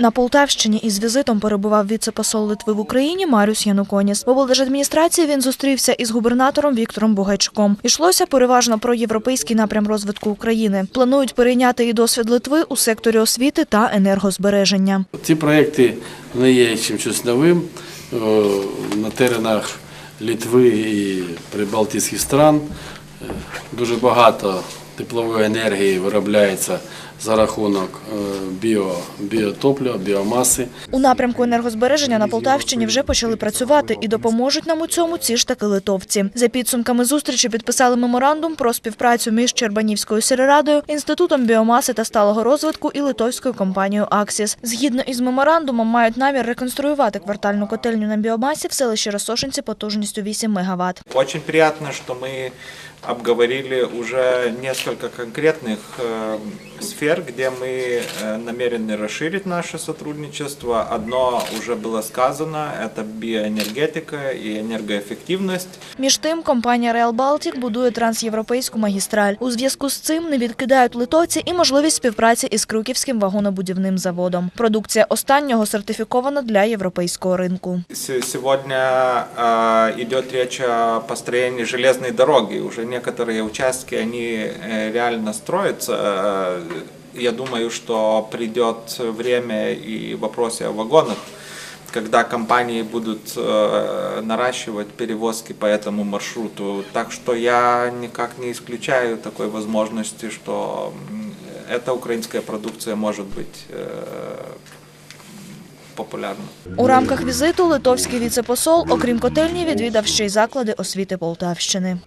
На Полтавщині із візитом перебував віце-посол Литви в Україні Маріус Януконіс. В облдержадміністрації він зустрівся із губернатором Віктором Бугайчуком. Йшлося переважно про європейський напрям розвитку України. Планують перейняти і досвід Литви у секторі освіти та енергозбереження. Ці проекти не є чимось новим. На теренах Литви і прибалтійських стран е, дуже багато теплової енергії виробляється за рахунок е, біо, біотоплива, біомаси. У напрямку енергозбереження на Полтавщині вже почали працювати і допоможуть нам у цьому ці ж таки литовці. За підсумками зустрічі підписали меморандум про співпрацю між Чербанівською сільрадою, інститутом біомаси та сталого розвитку і литовською компанією Аксіс. Згідно із меморандумом, мають намір реконструювати квартальну котельню на біомасі в селищі Росошинці потужністю 8 МВт. Очень приятно, что мы обговорили уже несколько конкретных э, сфер, где мы э, намерены расширить наше сотрудничество. Одно уже было сказано, это биоэнергетика и энергоэффективность. Між тим, компанія Real Baltic будує трансєвропейську магістраль. У зв'язку з цим не відкидають литовці і можливість співпраці із Крюківським вагонобудівним заводом. Продукція останнього сертифікована для європейського ринку. С- Сегодня э, идет речь о построении железной дороги. Уже некоторые участки, они э, реально строятся. Э, Я думаю, что придет время и в вопросе о вагонах, когда компании будут э, наращивать перевозки по этому маршруту. Так что я никак не исключаю такой возможности, что м, эта украинская продукция может быть э, популярна. У рамках візиту литовський віцепосол, окрім котельні, відвідав ще й заклади освіти Полтавщини.